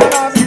నా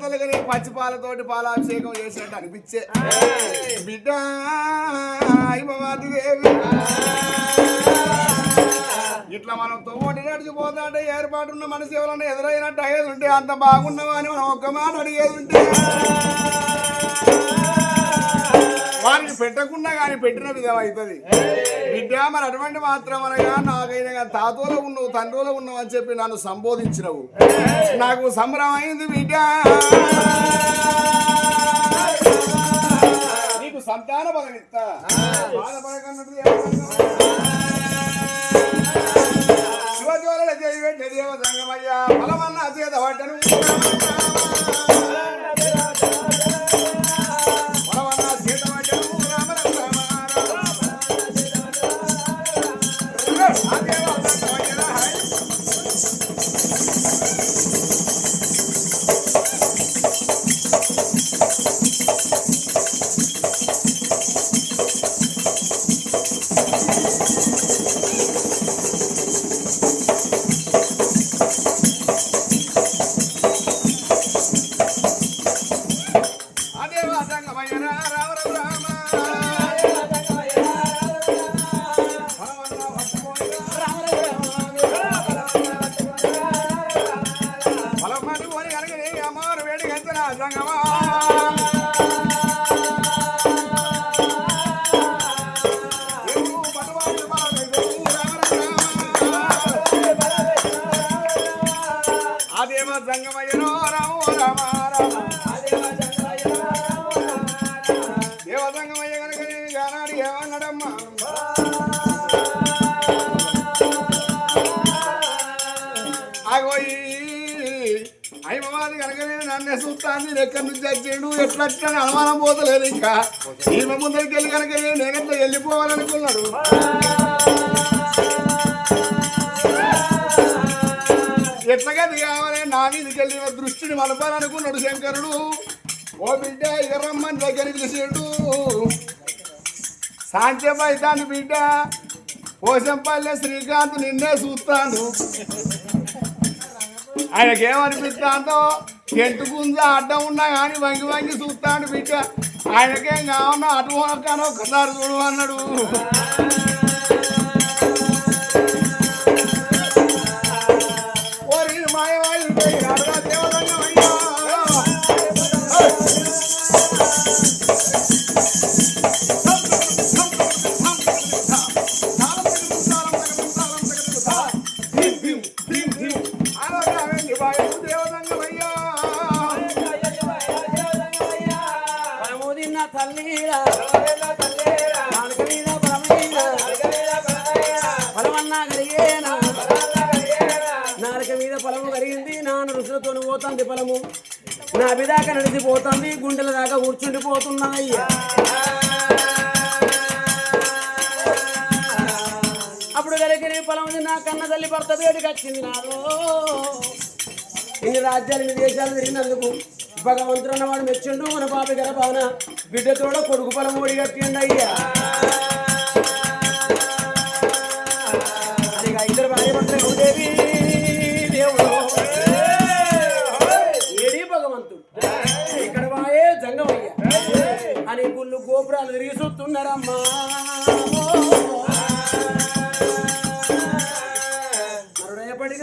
అచ్చిరాక తొలగని పచ్చిపాలతోటి పాలాభిషేకం చేసినట్టు అనిపించే. బిడ్డ హైమవాదిదేవి ఇట్లా మనం తోటి నడిచిపోతాంటే ఏర్పాటున్న మనసు ఎవరన్నా ఎదురైనట్టు అయ్యేది ఉంటే అంత బాగున్నావా అని మనం ఒక్క మాట అడిగేది ఉంటే. వారిని పెట్టకుండా కానీ పెట్టిన విధం అవుతుంది. బిడ్డ మరి అటువంటి మాత్రం అనగా నాకైనా తాతోలో ఉన్నావు తండ్రిలో ఉన్నావు అని చెప్పి నన్ను సంబోధించినవు. నాకు సంబరం అయింది బిడ్డ. నీకు సంతాన బలం ఇస్తా. బాధపడకన్నది శివజ్వాల చేయి దేవ సంగమయ్యా బలమన్న చేత పట్టను నన్నే ఎక్కడి నుంచి వచ్చాడు ఎట్లా అనుమానం పోతలేదు ఇంకా. ఈమె ముందరికి వెళ్ళి కనుక నేను వెళ్ళిపోవాలనుకున్నాడు ఎట్లాగది కావాలి? నా మీదకి వెళ్ళి దృష్టిని మలపాలనుకున్నాడు శంకరుడు. ఓ బిడ్డ ఎర్రమ్మని దగ్గరికి పిలిచాడు సాంత్యపై దాని బిడ్డ పోసంపల్లె శ్రీకాంత్ నిన్నే చూస్తాను ఆయనకేమనిపిస్తాందో? చెట్టు గుంజ అడ్డం ఉన్నా కానీ వంగి వంగి చూస్తాడు బిడ్డ. ఆయనకేం కావన్నా అటు ఒక్కసారి చూడు అన్నాడు. దాకా అప్పుడు కలిగిన పొలం ఉంది నా కన్న తల్లి భర్త వేడికి వచ్చింది నాలో. ఇన్ని రాజ్యాలు ఇన్ని దేశాలు తిరిగినందుకు భగవంతుడు అన్నవాడు మెచ్చిండు మన పాప భావన. బిడ్డతోడ కొడుకు పొలం ఓడి కట్టిండు అయ్యా. అది ఇక ఇద్దరు భార్య భర్తలు ఎవరేవి తిరిగి చూస్తున్నారమ్మా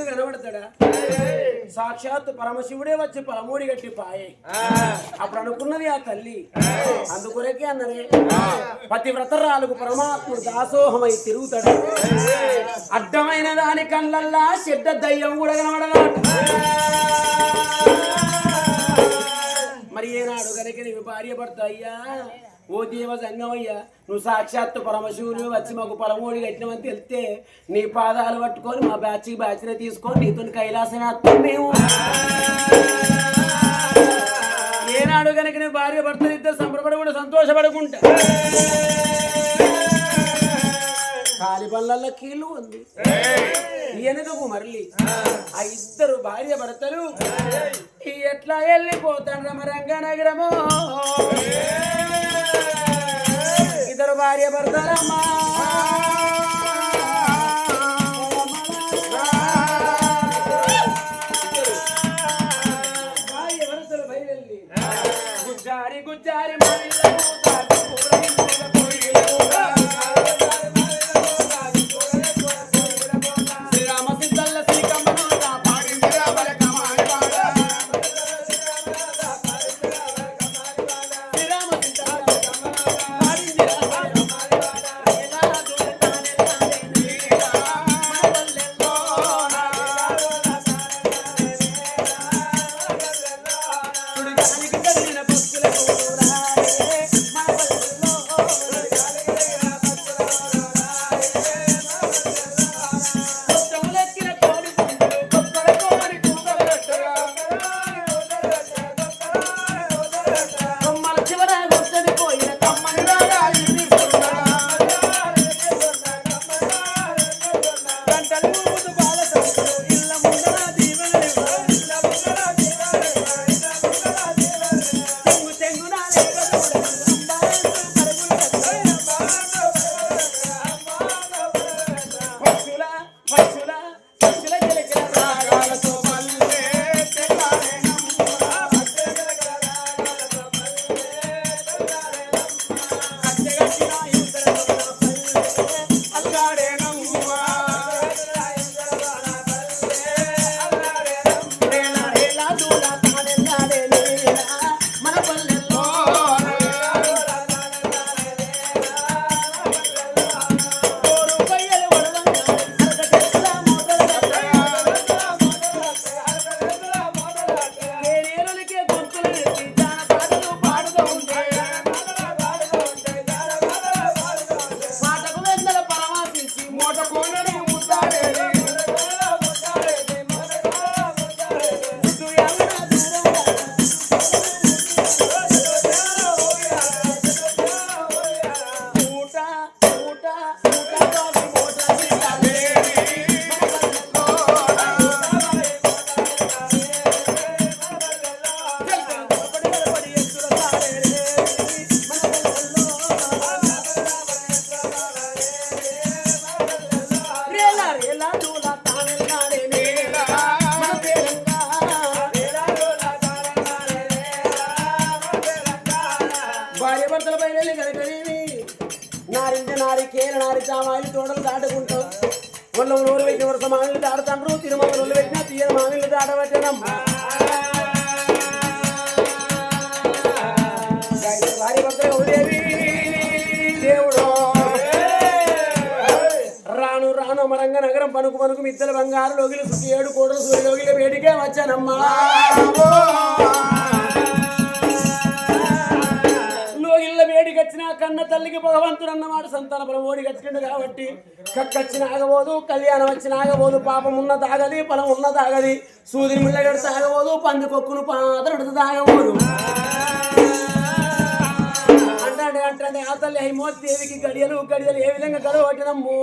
కనబడతాడా? సాక్షాత్ పరమశివుడే వచ్చి పరమూడి గట్టి పాయే. అప్పుడు అనుకున్నది ఆ తల్లి. అందుకొరకే అన్నదే పతివ్రతరాలకు పరమాత్ముడు దాసోహమై తిరుగుతాడు. అడ్డమైన దాని కళ్ళల్లా చెడ్డ దయ్యం కూడా కనబడదాట మరి ఏనాడు కనుక నీవు భార్య భర్త అయ్యా ఓ దేవ సంగమయ్యా నువ్వు సాక్షాత్తు పరమశివుని వచ్చి మాకు పరమోడి కట్టినమని తెలిస్తే నీ పాదాలు పట్టుకొని మా బ్యాచ్కి బ్యాచ్నే తీసుకొని నీతో కైలాసనాథం మేము. ఏనాడు కనుక నేను భార్య భర్తలు ఇద్దరు సంబరపడకుండా సంతోషపడకుండా కాలి పళ్ళల్లో కీళ్ళు ఉంది వెనుకకు మరలి? ఆ. ఇద్దరు భార్య భర్తలు. ఎట్లా వెళ్ళిపోతాడు రమరంగ నగరము ఇద్దరు భార్య భర్తలమ్మా. మామిళ్ళు తిరుమల నూరు పెట్టిన తీయని మామిళ్ళు భార్య దేవుడు. రాను రాను మరంగ నగరం పనుకు పనుకు మిద్దల బంగారు లోగిలు సుఖి ఏడు కోటలు సూర్యలోగిల వేడికే వచ్చానమ్మా. ఆ కన్న తల్లికి భగవంతుడు అన్నమాట సంతాన ఓడి కట్టిండు కాబట్టి కక్కచ్చిన ఆగబోదు కళ్యాణం వచ్చిన ఆగబోదు పాపం ఉన్న తాగది పొలం ఉన్న తాగది సూదిని మిల్లగడ తాగబోదు పందికొక్కును పాత్రడు తాగబోదు. అంటాడే అంటే ఆ తల్లి హైమోతి దేవికి గడియలు గడియలు ఏ విధంగా గడవటినమ్మో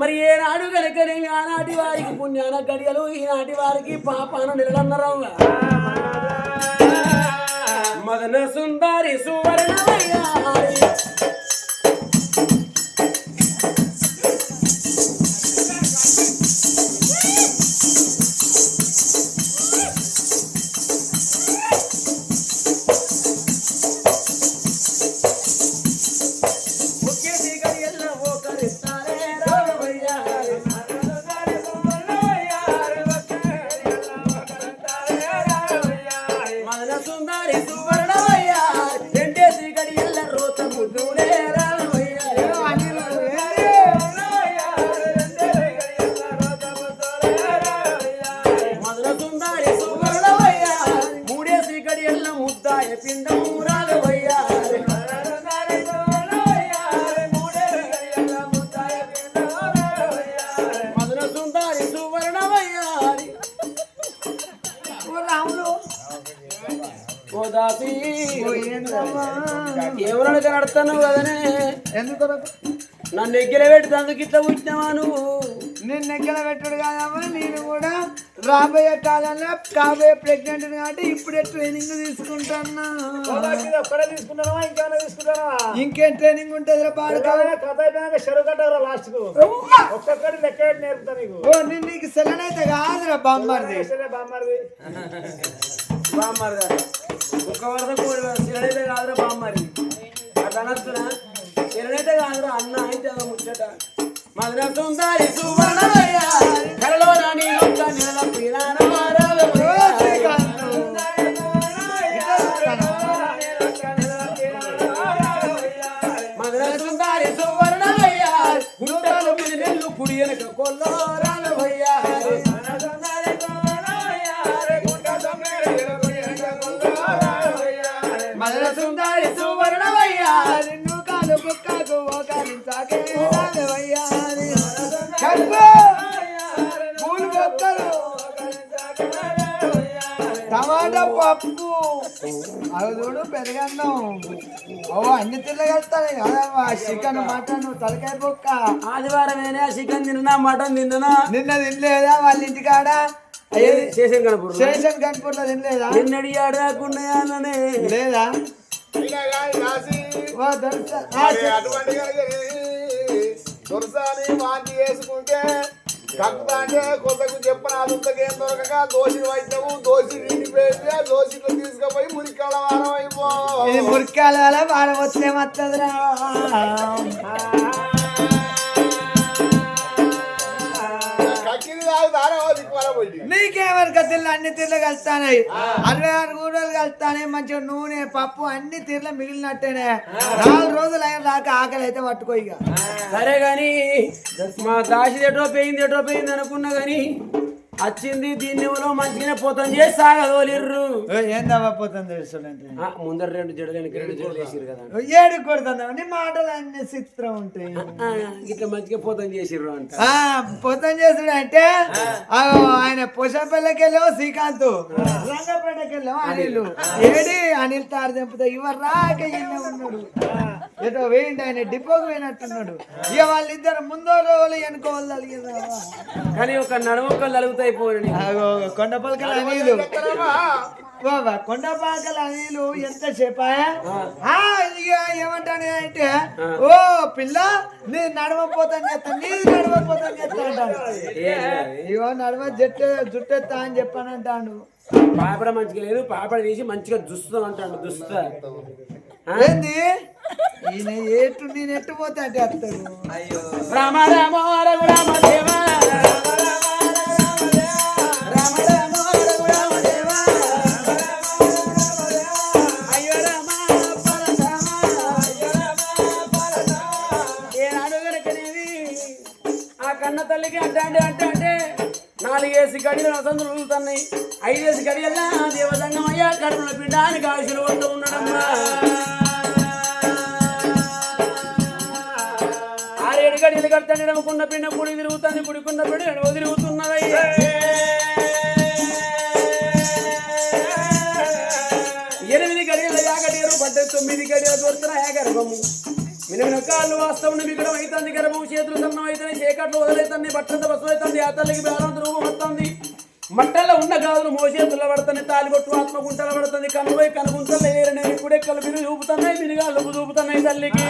మరి ఏనాడు కనుకనేమి ఆనాటి వారికి పుణ్యాన గడియలు ఈనాటి వారికి పాపాన నిలదన్నరవ్వ. మదన సుందరి సువర్ణమయ్యారి సుందరి సువర్ణమయ్యారి. నన్ను ఎగ్గిల పెట్టి అందుకు ఇట్లా పుట్టినావా నువ్వు? నిన్న ఎక్కడ పెట్టాడు కాదమ్మా నేను కూడా రాబోయే కాలంలో కాబోయే ప్రెగ్నెంట్ కాబట్టి ఇప్పుడే ట్రైనింగ్ తీసుకున్నావా తీసుకుంటావా ఇంకేం ట్రైనింగ్ ఉంటుంది రా బాడుకో కథ అయిపోయినాక చెరువు కట్టారా లాస్ట్కు. ఒక్కొక్కటి లెక్క నేర్పుతా నీకు. ఓ నేను నీకు సెలన్ అయితే కాదురా బామ్మర్ది. బామ్మారిది. బామ్మారిదా? ఒక్క వరద కోడి వరద శిలనైతే కాదురా బామ్మారి అట్లా అనొచ్చునా శిలనైతే కాదురా అన్న అయితే ముచ్చట. మధుర సుందరి సువర్ణమయ్య. కలలో రాణి ఒక్క నెల పిరాన మధుర సుందరి సువర్ణమయ్య. అవి చూడు పెరగన్నం. ఓ అన్ని తిరగలుగుతాయి కదమ్మా చికెన్ మటన్ తలకాయ బొక్క. ఆదివారమేనా చికెన్ తిన్నా మటన్ తిన్నా. నిన్న తినలేదా వాళ్ళ ఇంటికాడ? ఏది చేసాం కనపడు స్టేషన్ కనుపూర్లో తినలేదా? నిన్నడియాడు కాకుండా లేదా? అటువంటి వాంతి వేసుకుంటే కక్కుతా అంటే కొసకు చెప్పని అదుంతకేం దొరకక దోషి వైద్యము దోషి నిండిపోయింది ఆ దోషిలో తీసుకుపోయి మురికాల వారం అయిపో. మురికాల వారం వస్తే వచ్చే మత్తదిరా. నీకేమనుక తిల్లు అన్ని తీర్లు కలుస్తానాయి అరవై ఆరు కూడలు కలుస్తానే మంచిగా నూనె పప్పు అన్ని తీర్లు మిగిలినట్టేనే. నాలుగు రోజులు అయిన దాకా ఆకలి అయితే పట్టుకో ఇక. సరే గాని మా దాసి ఎటో పోయింది ఎటో పోయింది అనుకున్నా గాని వచ్చింది దీన్ని ఎవరో మంచిగానే పోతం చేసి సాగదోలిర్రు. ఏందవ్వ తెలుసుంటే ఆ, ముందర రెండు జడలు వెనక రెండు జడలు వేసిర్రు కదా. ఏడు కొడుతున్నావు నీ మాటలు అన్ని చిత్రం ఉంటాయి. ఇట్లా మంచిగా పోతం చేసిర్రు అంట. పొద్దున చేసుడు అంటే ఆయన పోషాపల్లకి వెళ్ళావు శ్రీకాంత్? రంగపేటకి వెళ్ళావు అనిల్. ఏడి? అనిల్ తారు తెంపుతా ఇవ్వ రాక ఈయన ఉన్నాడు. ఏదో వేయండి ఆయన డిపోకి పోయినట్టున్నాడు. ఇక వాళ్ళిద్దరు ముందో రోజులు అలిగేదా కానీ ఒక నడుముక్కలు అలుగుతాయి పోని కొండపలకల అనిలు. బాబా కొండపాకల అనిలు ఎంత చెప్పాయా? అంటే ఓ పిల్ల నీ నడవపోతాను చేస్తా నీ నడవపోతాను చేస్తా అంటాడు. ఇగో నడవ జట్టు జుట్టెత్తా అని చెప్పాను అంటాడు పాపడ మంచిగా లేదు పాపడ తీసి మంచిగా దుస్తాం అంటాడు దుస్తా ఏంది? ఈయన ఎటు నేను ఎట్టు పోతా అంటే వస్తాడు రామ రామ రామ దేవ. నాలుగేసి గడియలు నసందులు ఐదేసి గడియల్లా దేవదంగం అయ్యా కడుపుల పిండానికి ఆశలు పడుతూ ఉన్నాడమ్మా ఆరేడు గడియలు కడతాను ఎడమకున్న పిండ కుడి తిరుగుతుంది కుడికున్న పిండ ఎడవ తిరుగుతున్నదయ్యా. ఎనిమిది గడియల యాగడీరు పడ్డ తొమ్మిది గడియలు దొరుకుతున్న గర్భము మినిమిన వాస్తవం విగ్రహం అవుతుంది గర్భం చేతులు సన్నం అవుతుంది చీకట్లు వదిలేతుంది బట్టంత బస్సు అవుతుంది ఆ తల్లికి బేరంత రూపం వస్తుంది మట్టల్లో ఉన్న గాజులు మోసేతుల్లో పడుతుంది తాలిబొట్టు ఆత్మగుంటలు పడుతుంది కనువై కనుగుంటలు ఏరనే ఇప్పుడే కలుపులు చూపుతున్నాయి మినిగాళ్ళు చూపుతున్నాయి తల్లికి.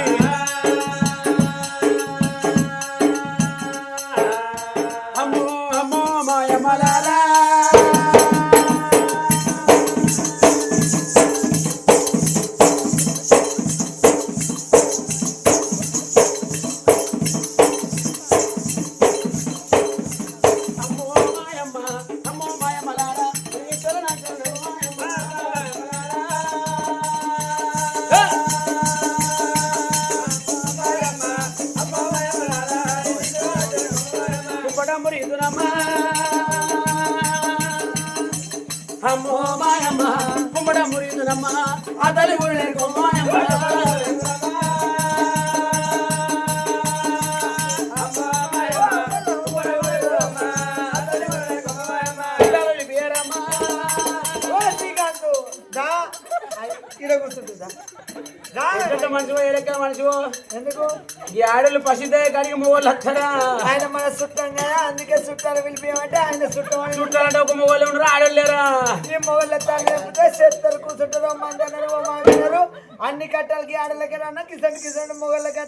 ఈ ఆడలు పసిదే కడిగి మొగోళ్ళు వస్తారా ఆయన మన చుట్టం కదా అందుకే చుట్టాలు పిలిపియమంటే ఆయన చుట్టం చుట్టాలంటే ఒక మొగోళ్ళు ఉండరు ఆడలు లేరా? ఈ మొగళ్ళ తాను లేకపోతే చెత్తలు కూర్చుంటారు మందన్నారు ఓ మాట్లాడారు అన్ని కట్టాలకి ఆడలకి రాన్న కిసండి కిసండి మొగళ్ళకి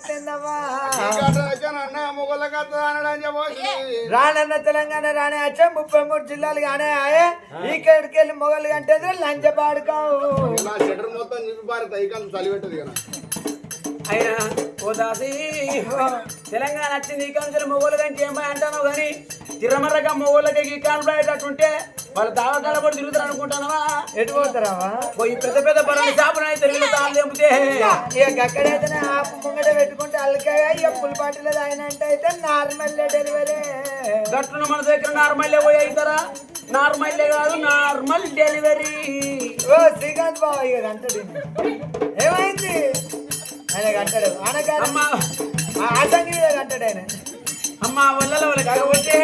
కథ అనడం చెప్పి రానన్న తెలంగాణ రానే వచ్చా ముప్పై మూడు జిల్లాలు కానే ఆయే. ఇక్కడికి వెళ్ళి మొగలు అంటే లంచ పాడుకోవు. నా షటర్ మొత్తం నింపి పారి తైకాలు చలి పెట్టదు కదా. అయినా తెలంగాణ వచ్చింది ఈ కాంచెలు మొగోళ్ళు కానీ ఏమై అంటాను కానీ తిరమరగా మొగోళ్ళకి ఈ కాన్ఫ్లైట్ వాళ్ళ దావకాల కూడా తిరుగుతారు అనుకుంటానవా? ఎటు పోతారావా పోయి పెద్ద పెద్ద పరాలు షాపులు అయితే తిరిగి తాళ్ళు తెంపితే. ఇక అక్కడైతేనే ఆపు ముంగట పెట్టుకుంటే అల్లకాయ ఇక పుల్ పాటలేదు ఆయన అంటే అయితే నార్మల్ డెలివరీ. గట్టున మన దగ్గర నార్మల్ పోయి అవుతారా నార్మల్ కాదు నార్మల్ డెలివరీ. ఓ శ్రీకాంత్ బాబు ఇక అంటాడు ఏమైంది? ఆయన అంటాడు అనగానే అమ్మా. ఆసంగి అంటాడు ఆయన. అమ్మ వల్ల వాళ్ళ కాకపోతే.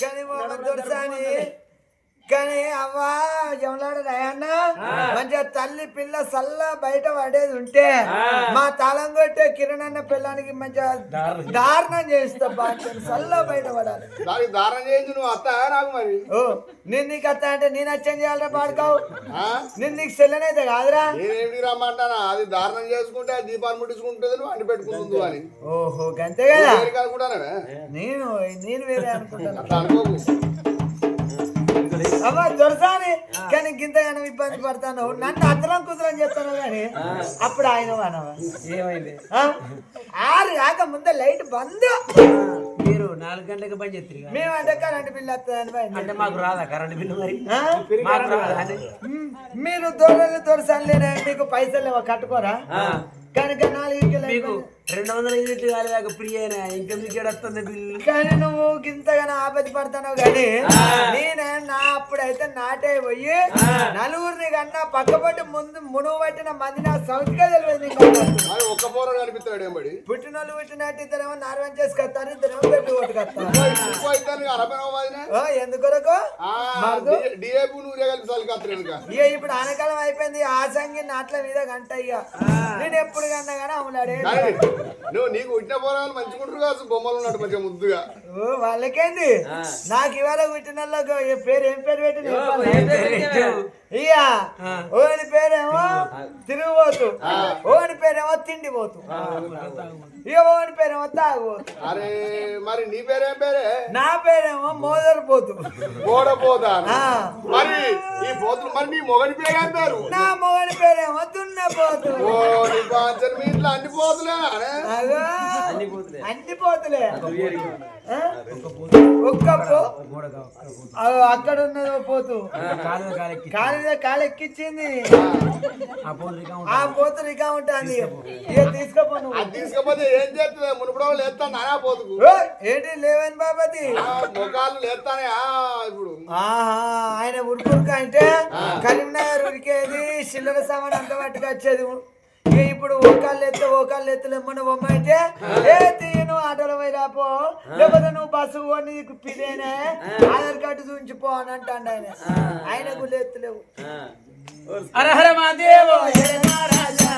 కానీ మా దొరసాని కానీ అవ్వా ఎవలాడు రాయన్న మంచిగా తల్లి పిల్ల సల్ల బయట పడేది ఉంటే మా తాళం కొట్టే కిరణ్ అన్న పిల్లానికి మంచిగా దారుణం. చేస్తా బాగా సల్ల బయట పడాలి. దానికి దారం చేయించి నువ్వు అత్త నాకు మరి. ఓ నేను నీకు అత్త అంటే నేను అచ్చం చేయాలరా పాడుకోవు. ఆ? నేను నీకు సెల్లనైతే కాదురా. నేనేమిటి రమ్మంటానా? అది దారుణం చేసుకుంటే దీపాలు ముట్టించుకుంటుంది నువ్వు అండి పెట్టుకుంటుంది అని. ఓహో గంతే కదా. నేను నేను వేరే అనుకుంటాను అట్లా అనుకోకు. అవ్వ దొరసాని. కానీ గింతగానో ఇబ్బంది పడతాను? నన్ను అద్దరం కుదరం చెప్తాను కానీ అప్పుడు ఆయన అనవా ఏమైంది? ఆరు రాక ముందే లైట్ బంద్. మీరు నాలుగు గంటలకు పని చేస్తారు మేమంటే కరెంట్ బిల్ వస్తుందని భయం. అంటే మాకు రాదా కరెంట్ బిల్లు మరి? మాకు రాదా? మీరు దొరలు దొరసానులేనే మీకు పైసలు కట్టుకోరా. కనుక నాలుగు మీకు రెండు వందల యూనిట్లు కాలేదాక ఫ్రీ అయినా ఇంకెందుకు వస్తుంది బిల్లు? కానీ నువ్వు గింతగానో ఆపతి పడతావు కానీ నేనే నా అప్పుడైతే నాటే పోయి నలుగురిని కన్నా పక్కపట్టి ముందు మునుగు పట్టిన మంది నా సౌత్గా తెలియదు నీకు ఒక్క పోరాడు కనిపిస్తాడు ఏం బడి? పుట్టినోళ్ళు పుట్టినట్టు ఇద్దరేమో నార్వన్ చేసుకొస్తారు ఇద్దరేమో పెట్టి ఓ ఎందుకొరకు? డిఏపి నూరే కలిపి చలికత్తారు వెనుక ఇక ఇప్పుడు ఆనకాలం అయిపోయింది ఆ సంగి నాట్ల మీద గంట ఇక. నేను ఎప్పుడు కన్నా కానీ అమలాడే కానీ నువ్వు నీకు పుట్టిన పోరాలు మంచిగుంటారు కాదు బొమ్మలు ఉన్నట్టు మంచిగా ముద్దుగా. ఓ వాళ్ళకేంది? నాకు ఇవాళ పుట్టిన పేరు ఏం పేరు పెట్టి ఇక ఓని పేరేమో తిరుగుబోతు. ఓని పేరేమో తిండిపోతు ఇక ఓని పేరేమో తాగుబోతు. అరే మరి నీ పేరేం పేరే? నా పేరేమో మోదరిపోతు. ఆ. మరి ఈ పోతులు మరి నీ మొగడి పేరేం పేరు? నా మొగడి పేరేమో దున్నపోతు. ఓ నీ బాధ్యత మీ ఇంట్లో అన్ని పోతులే అరే. అగో అన్ని పోతులే? ఒక్క అక్కడ ఉన్నదో పోతు. కాలు మీద కాలు ఎక్కించింది ఆ పోతు రికా ఉంటుంది ఇక తీసుకోపో. తీసుకపోతే ఏం చేస్తుంది మునుపడో లేస్తాను నానా పోతుకు? ఏంటి లేవని బాబాది ముఖాలు లేస్తానే ఇప్పుడు. ఆహా ఆయన ఉరుకురుక అంటే కరీంనగర్ ఉరికేది చిల్లర సామాన్ అంత పట్టుకు వచ్చేది. ఇక ఇప్పుడు ఓకాళ్ళు ఎత్తే ఓకాళ్ళు ఎత్తులేమన్న బొమ్మ అయితే ఏ తీయను ఆటోలో పోయి రాపో. లేకపోతే నువ్వు బస్సు పో నీకు పిలేనే ఆధార్ కార్డు చూపించిపో అని అంటాడు ఆయన. ఆయనకు ఎత్తులేవు హర హర మహాదేవ. హర మహారాజా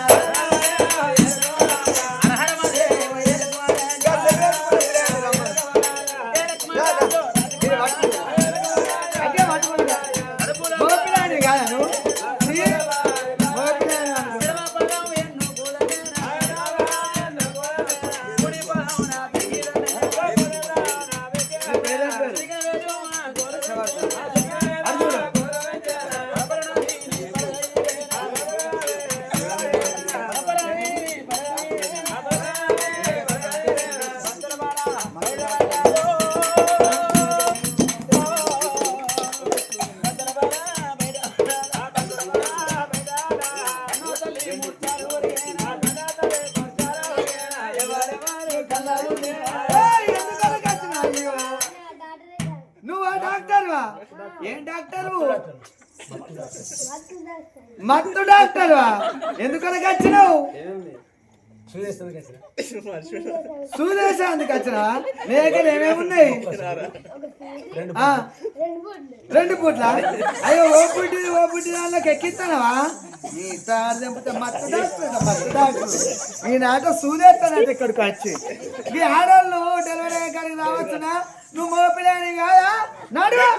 ఏం డాక్టరు? మత్తు డాక్టర్వా ఎందుకలా వచ్చినావు ఎందుకు వచ్చినా నీ దగ్గర ఏమేమి ఉన్నాయి? ఆ, రెండు పూట్ల. అయ్యో ఓ పుట్టి ఓ పుట్టి దానిలోకి ఎక్కిస్తానవా నీ తాడు తెంపితే మత్తు డాక్టర్ మత్తు డాక్టర్. ఈ నాట సూదేస్తానంట ఇక్కడికి వచ్చి. ఈ ఆడవాళ్ళు డెలివరీ అయ్యే కాడికి రావచ్చునా? నువ్వు మగ పిల్లని కాదా? నాడు ఏ?